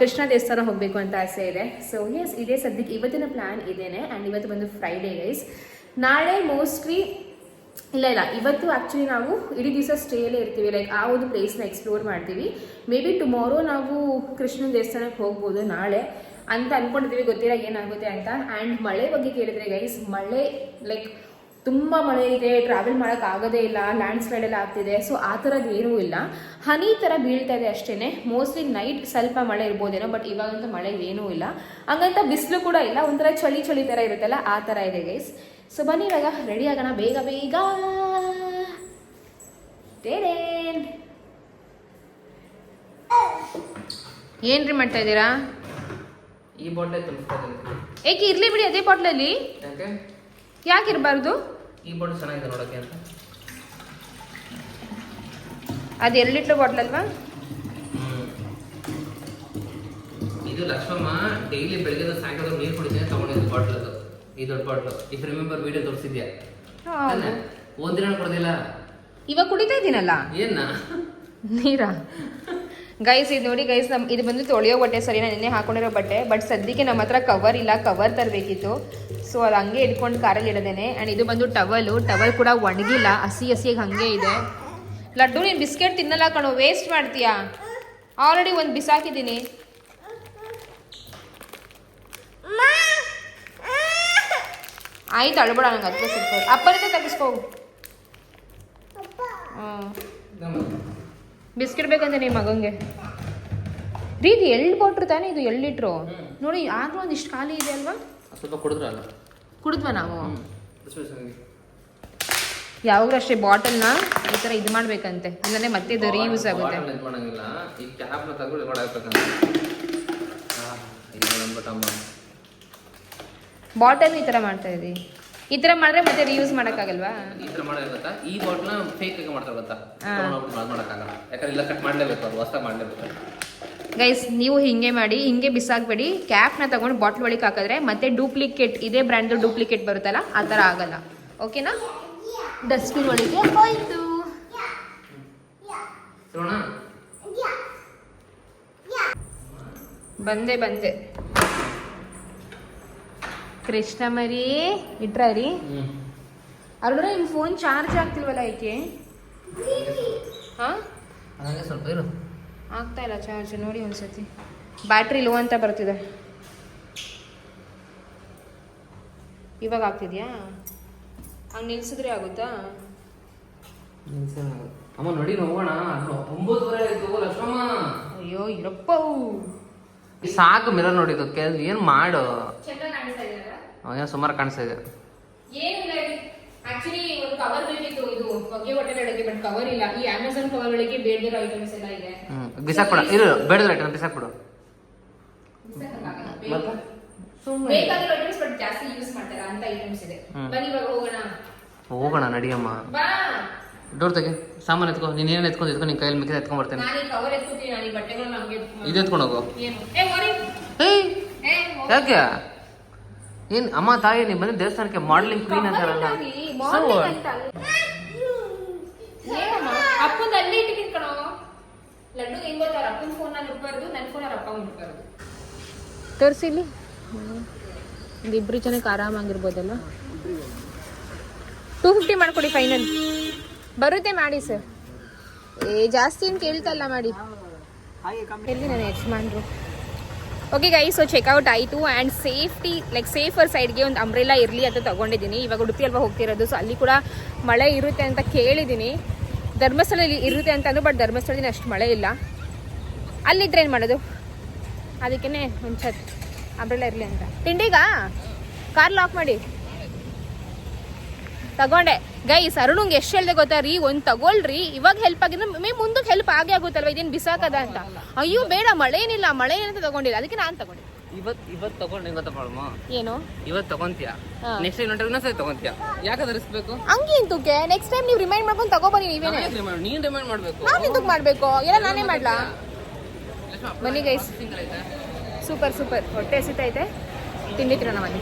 ಕೃಷ್ಣ ದೇವಸ್ಥಾನ ಹೋಗಬೇಕು ಅಂತ ಆಸೆ ಇದೆ. ಸೊ ಎಸ್ ಇದೇ ಸದ್ಯಕ್ಕೆ ಇವತ್ತಿನ ಪ್ಲ್ಯಾನ್ ಇದೇನೆ. ಆ್ಯಂಡ್ ಇವತ್ತು ಬಂದು ಫ್ರೈಡೇ ಗೈಸ್ ನಾಳೆ ಮೋಸ್ಟ್ಲಿ ಇಲ್ಲ ಇಲ್ಲ. ಇವತ್ತು ಆ್ಯಕ್ಚುಲಿ ನಾವು ಇಡೀ ದಿವಸ ಸ್ಟೇಯಲ್ಲೇ ಇರ್ತೀವಿ. ಲೈಕ್ ಆ ಒಂದು ಪ್ಲೇಸ್ನ ಎಕ್ಸ್ಪ್ಲೋರ್ ಮಾಡ್ತೀವಿ. ಮೇ ಬಿ ಟುಮಾರೋ ನಾವು ಕೃಷ್ಣನ ದೇವಸ್ಥಾನಕ್ಕೆ ಹೋಗ್ಬೋದು ನಾಳೆ. ಅಂತ ಅಂದ್ಕೊಂಡಿದ್ದೀವಿ ಗೊತ್ತಿಲ್ಲ ಏನಾಗುತ್ತೆ ಅಂತ. ಆ್ಯಂಡ್ ಮಳೆ ಬಗ್ಗೆ ಕೇಳಿದ್ರೆ ಗೈಸ್ ಮಳೆ ಲೈಕ್ ತುಂಬ ಮಳೆ ಇದೆ ಟ್ರಾವೆಲ್ ಮಾಡೋಕ್ಕಾಗೋದೇ ಇಲ್ಲ ಲ್ಯಾಂಡ್ ಸ್ಲೈಡ್ ಎಲ್ಲ ಆಗ್ತಿದೆ. ಸೊ ಆ ಥರದ್ದು ಏನೂ ಇಲ್ಲ. ಹನಿ ಥರ ಬೀಳ್ತಾ ಇದೆ ಅಷ್ಟೇ ಮೋಸ್ಟ್ಲಿ ನೈಟ್ ಸ್ವಲ್ಪ ಮಳೆ ಇರ್ಬೋದೇನೋ ಬಟ್ ಇವಾಗಂತೂ ಮಳೆ ಏನೂ ಇಲ್ಲ. ಹಂಗಂತ ಬಿಸಿಲು ಕೂಡ ಇಲ್ಲ. ಒಂಥರ ಚಳಿ ಚಳಿ ಥರ ಇರುತ್ತಲ್ಲ ಆ ಥರ ಇದೆ ಗೈಸ್ ಸೊ ಬನ್ನಿ ಇವಾಗ ರೆಡಿ ಆಗೋಣ? ಬೇಗ ಬೇಗ. ಏನ್ರಿ ಮಾಡ್ತಾ ಇದ್ದೀರಾ? ಏಕೆ ಇರ್ಲಿ ಬಿಡಿ ಅದೇ ಬಾಟ್ಲಲ್ಲಿ ಯಾಕೆ ಇರಬಾರ್ದು? ಬಾಟ್ಲ್ ಚೆನ್ನಾಗಿದೆ ನೋಡೋಕ್ಕೆ ಅಂತ. ಅದು ಎರಡು ಲೀಟ್ರ್ ಬಾಟ್ಲ್ ಅಲ್ವಾ ಇದು ಲಕ್ಷ್ಮಮ್ಮ ಡೈಲಿ ಬೆಳಗ್ಗೆ ಸಾಯಂಕಾಲ ನೀರು ಕುಡಿತೀನಿ ತಗೊಂಡಿದ್ದು ಬಾಟ್ಲ್ ಅದು. ಈ ದೊಡ್ಡ ಬಾಟ್ಲು ಇಫ್ ರಿಮೆಂಬರ್ ವಿಡಿಯೋ ತೋರಿಸಿದ್ಯಾ? ಒಂದಿನ ಕೊಡೋದಿಲ್ಲ. ಇವಾಗ ಕುಡಿತಾ ಇದ್ದೀನಲ್ಲ ಏನ? ನೀರಾ? ಗೈಸ್ ಇದು ನೋಡಿ ಗೈಸ್ ನಮ್ ಇದು ಬಂದು ತೊಳೆಯೋ ಬಟ್ಟೆ ಸರಿ ನಾನು ನಿನ್ನೆ ಹಾಕೊಂಡಿರೋ ಬಟ್ಟೆ ಬಟ್ ಸದ್ಯಕ್ಕೆ ನಮ್ಮ ಹತ್ರ ಕವರ್ ಇಲ್ಲ ಕವರ್ ತರಬೇಕಿತ್ತು. ಸೊ ಅದು ಹಂಗೆ ಇಟ್ಕೊಂಡು ಕಾರಲ್ಲಿ ಇಡದೇನೆ. ಆ್ಯಂಡ್ ಇದು ಬಂದು ಟವಲು ಟವಲ್ ಕೂಡ ಒಣಗಿಲ್ಲ. ಹಸಿ ಹಸಿಯಾಗಿ ಹಂಗೆ ಇದೆ. ಲಡ್ಡು, ನೀನು ಬಿಸ್ಕೆಟ್ ತಿನ್ನಲ್ಲ ಕಣೋ. ವೇಸ್ಟ್ ಮಾಡ್ತೀಯಾ? ಆಲ್ರೆಡಿ ಒಂದು ಬಿಸಾಕಿದ್ದೀನಿ. ಆಯ್ತು, ಅಳ್ಬೇಡ ನಂಗೆ. ಅದಕ್ಕೆ ಸ್ವಲ್ಪ ಅಪ್ಪನಿಗೆ ತೆಗಿಸ್ಕೋ. ಬಿಸ್ಕೆಟ್ ಬೇಕಂದ್ರೆ ನಿಮ್ಮ ಮಗಂಗೆ. ಇದು ಎಳ್ಳು ಕೊಟ್ರು ತಾನೇ ಇದು ಎಲ್ಲಿಟ್ರು ಲೀಟ್ರು ನೋಡಿ ಆಗಲೂ ಒಂದಿಷ್ಟು ಖಾಲಿ ಇದೆ ಅಲ್ವಾ? ಸ್ವಲ್ಪ ಕುಡಿದ್ರಲ್ಲ? ಕುಡಿದ್ವಾ ನಾವು. ಯಾವಾಗ ಅಷ್ಟೇ ಬಾಟಲ್ನ ಈ ಥರ ಇದು ಮಾಡಬೇಕಂತೆ. ಇಲ್ಲಾಂದ್ರೆ ಮತ್ತೆ ಇದು ರೀಯೂಸ್ ಆಗುತ್ತೆ. ಇದು ಮಾಡಂಗಿಲ್ಲ. ಈ ಕ್ಯಾಪ್ನ ತಗೊಂಡು ಇದು ಬಾಟಲ್ ಈ ಥರ ಮಾಡ್ತಾ ಇದೀವಿ ಈ ತರ ಮಾಡಿದ್ರೆ ಮತ್ತೆ ರೀಯೂಸ್ ಮಾಡೋಕ್ಕಾಗಲ್ವಾ? ಈ ತರ ಮಾಡಿದ್ರೆ ಗೊತ್ತಾ? ಈ ಬಾಟ್ಲ್ನ ಫೇಕ್ ಆಗಿ ಮಾಡ್ತಾರೆ ಗೊತ್ತಾ? ಮಾಡೋಕ್ಕಾಗಲ್ಲ. ಯಾಕಂದ್ರೆ ಇಲ್ಲ ಕಟ್ ಮಾಡ್ಲೇಬೇಕು ಅದು ಹೊಸ ಮಾಡಲೇಬೇಕು. ಗೈಸ್ ನೀವು ಹಿಂಗೆ ಮಾಡಿ ಹಿಂಗೆ ಬಿಸಾಕ್ಬೇಡಿ. ಕ್ಯಾಪ್ನ ತಗೊಂಡು ಬಾಟ್ಲ್ ಒಳಗೆ ಹಾಕಿದ್ರೆ ಮತ್ತೆ ಡೂಪ್ಲಿಕೇಟ್ ಇದೇ ಬ್ರ್ಯಾಂಡ್ದು ಡೂಪ್ಲಿಕೇಟ್ ಬರುತ್ತಲ್ಲ ಆ ಥರ ಆಗಲ್ಲ. ಓಕೆನಾ ಡಸ್ಟ್ಬಿನ್ ಒಳಗೆ ಹೋಯ್ತು. ಬಂದೆ ಬಂದೆ. ಕೃಷ್ಣ ಮರಿ ಇಟ್ರಿ ರೀ? ಹ್ಞೂ ಅಲ್ರ ನಿಮ್ಮ ಫೋನ್ ಚಾರ್ಜ್ ಆಗ್ತಿಲ್ವಲ್ಲ ಐಕೆ ಹಾಂ? ಸ್ವಲ್ಪ ಇರು. ಆಗ್ತಾ ಇಲ್ಲ ಚಾರ್ಜ್ ನೋಡಿ ಒಂದ್ಸತಿ. ಬ್ಯಾಟ್ರಿ ಲೋ ಅಂತ ಬರ್ತಿದೆ. ಇವಾಗ ಆಗ್ತಿದ್ಯಾ? ಹಂಗೆ ನಿಲ್ಸಿದ್ರೆ ಆಗುತ್ತಾ? ಅಮ್ಮ ನೋಡಿ ನೋಡೋಣ ಒಂಬತ್ತುವರೆ ಆಯ್ತು ಲಕ್ಷ್ಮಮ್ಮ. ಅಯ್ಯೋ ಇರಪ್ಪ ಸಾಕು ಮಿರರ್ ನೋಡಿದ್ದು ಕೆಲ್ ಏನು ಮಾಡು. ಏನೋ ಸುಮಾರು ಕಾಣಿಸ್ತಾ ಇದೆ. ಆಕ್ಚುಲಿ ಒಂದು ಕವರ್ ಬೇಕಿತ್ತು. ಇದು ಹೊಗೆ ಹೊಟ್ಟೆ ಬಟ್ ಕವರ್ ಇಲ್ಲ. ಈ ಅಮೆಝಾನ್ ಕವರ್ಗಳಿಗೆ ಬೇರೆ ಐಟಮ್ಸ್ ಎಲ್ಲ ಇದೆ. ಹ್ಞೂ ಬಿಸಾಕ್ಬಿಡ. ಇರು ಬೇಡದ ಲೈಟರ್? ಬೇಕಾಗಿರೋ ಐಟಮ್ಸ್ ಬಟ್ ಜಾಸ್ತಿ ಯೂಸ್ ಮಾಡ್ತಾರ ಅಂತ ಐಟಮ್ಸ್ ಇದೆ. ಬನ್ನಿ ಇವಾಗ ಹೋಗೋಣ. ಹೋಗೋಣ ನಡಿಯಮ್ಮ. ಬಾ. ಡೋರ್ ತೆಗೆ. ಸಾಮಾನು ಎತ್ಕೊ ನೀನು ಏನ್ ಎತ್ಕೊಂಡು ಎತ್ಕೊಂಡು ನಿನ್ನ ಕೈಯಲ್ಲಿ ಮಿಕ್ಕಿದ ಎತ್ಕೊಂಡ್ ಬರ್ತೇನೆ. ನಾನು ಕವರ್ ಎತ್ಕೊತೀನಿ ನಾನು ಈ ಬಟ್ಟೆಗಳು ನಮಗೆ ಇದು ಎತ್ಕೊಂಡು ಹೋಗು. ಏನು? ಏ ಓರಿ ಏಯ್ ಏ ಹೋಗು. ಯಾಕೆ? ಏನ್ ಅಮ್ಮ ತಾಯಿ ನೀವು ಬಂದ ದೇವಸ್ಥಾನಕ್ಕೆ ಮಾಡ್ಲಿಂಗ್ ಕ್ಲೀನ್ ಅಂತಾರಲ್ಲ ಕವರ್ ಇಟ್ಟಾಗಿ, morning ಅಂತ ಅಲ್ಲ. ಏನಮ್ಮ ಅಪ್ಪಂದು ಅಲ್ಲೇ ಇಟ್ಟಿದ್ದೀನಿ ಕಣೋ ಲಡ್ಡು ಹೆಂಗ್ ಅವ್ರ ಅಪ್ಪನ ಫೋನ್ ನಾನು ನನ್ನ ಫೋನ್ ಅವ್ರ ಅಪ್ಪ ಇಬ್ರು ಜನಕ್ಕೆ ಆರಾಮಾಗಿರ್ಬೋದಲ್ಲ? ಟೂ ಫಿಫ್ಟಿ ಮಾಡ್ಕೊಡಿ ಫೈನಲ್ ಬರುತ್ತೆ ಮಾಡಿ ಸರ್ ಏ, ಜಾಸ್ತಿ ಏನು ಕೇಳ್ತಲ್ಲ ಮಾಡಿ. ಎಲ್ಲಿ ನಾನು ಯಜಮಾನ್ರು? ಓಕೆ ಗೈ ಸೊ ಚೆಕ್ಔಟ್ ಆಯಿತು ಆ್ಯಂಡ್ ಸೇಫ್ಟಿ ಲೈಕ್ ಸೇಫರ್ ಸೈಡ್ಗೆ ಒಂದು ಅಂಬ್ರೆಲಾ ಇರಲಿ ಅಂತ ತಗೊಂಡಿದ್ದೀನಿ. ಇವಾಗ ಉಡುಪಿ ಅಲ್ವಾ ಹೋಗ್ತಿರೋದು ಸೊ ಅಲ್ಲಿ ಕೂಡ ಮಳೆ ಇರುತ್ತೆ ಅಂತ ಕೇಳಿದ್ದೀನಿ. ಧರ್ಮಸ್ಥಳದಲ್ಲಿ ಇರುತ್ತೆ ಅಂತ ಅಂದ್ರು ಬಟ್ ಧರ್ಮಸ್ಥಳದಿಂದ ಅಷ್ಟು ಮಳೆ ಇಲ್ಲ. ಅಲ್ಲಿದ್ರೆ ಏನು ಮಾಡೋದು? ಅದಕ್ಕೇ ಒಂದು ಛತ್ ಅಂಬ್ರೆಲ್ಲ ಇರಲಿ ಅಂತ. ತಿಂಡಿಗಾ? ಕಾರ್ ಲಾಕ್ ಮಾಡಿ. ತಗೊಂಡೆ. ಗೈಸ್ ಅರುಣಂಗೆ ಎಷ್ಟು ಹೇಳಿದೆ ಗೊತ್ತಾ ರೀ? ಒಂದು ತಗೊಳ್ರಿ, ಇವಾಗ ಹೆಲ್ಪ್ ಆಗಿದ್ರೆ ಮೇ ಮುಂದಕ್ಕೆ ಹೆಲ್ಪ್ ಆಗೇ ಆಗುತ್ತಲ್ವ? ಇದೇನು ಬಿಸಾಕದ ಅಂತ. ಅಯ್ಯೋ, ಬೇಡ, ಮಳೆ ಏನಿಲ್ಲ, ಮಳೆ ಏನಂತ ತಗೊಂಡಿಲ್ಲ. ಅದಕ್ಕೆ ನಾನು ತಗೊಂಡೆ ಇವತ್ ಇವತ್ ತಗೊಂಡು ಹೆಂಗ ತಗೊಳ್ಮ ಏನು? ಇವತ್ ತಗೊಂತೀಯ. ನೆಕ್ಸ್ಟ್ ಟೈಮ್ ನೋಡ್ರೆ ಇನ್ನೊಂದ್ಸರಿ ತಗೊಂತೀಯ? ಯಾಕೆ ಧರಿಸ್ಬೇಕು ಹಂಗೇಂತಕ್ಕೆ ನೆಕ್ಸ್ಟ್ ಟೈಮ್ ನೀವು ರಿಮೈಂಡ್ ಮಾಡ್ಕೊಂಡು ತಗೋಬನ್ನಿ ನೀವೇನೆ. ನಾನೇ ರಿಮೈಂಡ್ ಮಾಡ್ಬೇಕು. ನಾನು ಎಂತಕ್ಕೆ ಮಾಡಬೇಕು. ಎಲ್ಲ ನಾನೇ ಮಾಡ್ಲಾ? ಬನ್ನಿ ಗೈಸ್ ಸೂಪರ್ ಸೂಪರ್. ಹೊಟ್ಟೆ ಹಸಿತೈತೆ ತಿಂಡಿ ತಿನ್ನೋಣ ಬನ್ನಿ.